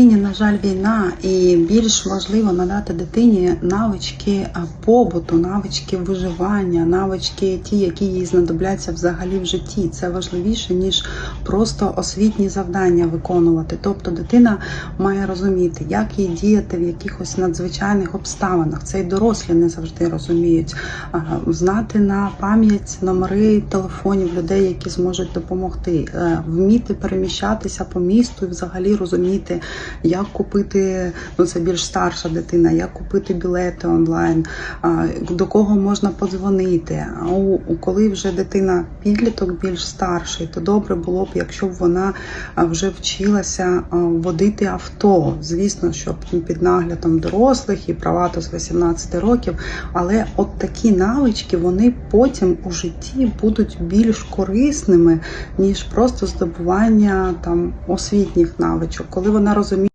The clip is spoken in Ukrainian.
На жаль, війна, і більш важливо надати дитині навички побуту, навички виживання, навички ті, які їй знадобляться взагалі в житті. Це важливіше ніж просто освітні завдання виконувати. Тобто дитина має розуміти, як їй діяти в якихось надзвичайних обставинах. Це й дорослі не завжди розуміють. Знати на пам'ять номери телефонів людей, які зможуть допомогти, Е, вміти переміщатися по місту і взагалі розуміти, як купити ну це більш старша дитина, як купити білети онлайн, до кого можна подзвонити. А коли вже дитина підліток більш старший, то добре було б, якщо б вона вже вчилася водити авто. Звісно, що під наглядом дорослих і права то з 18 років. Але от такі навички вони потім у житті будуть більш корисними, ніж просто здобування там освітніх навичок, коли вона розуміє.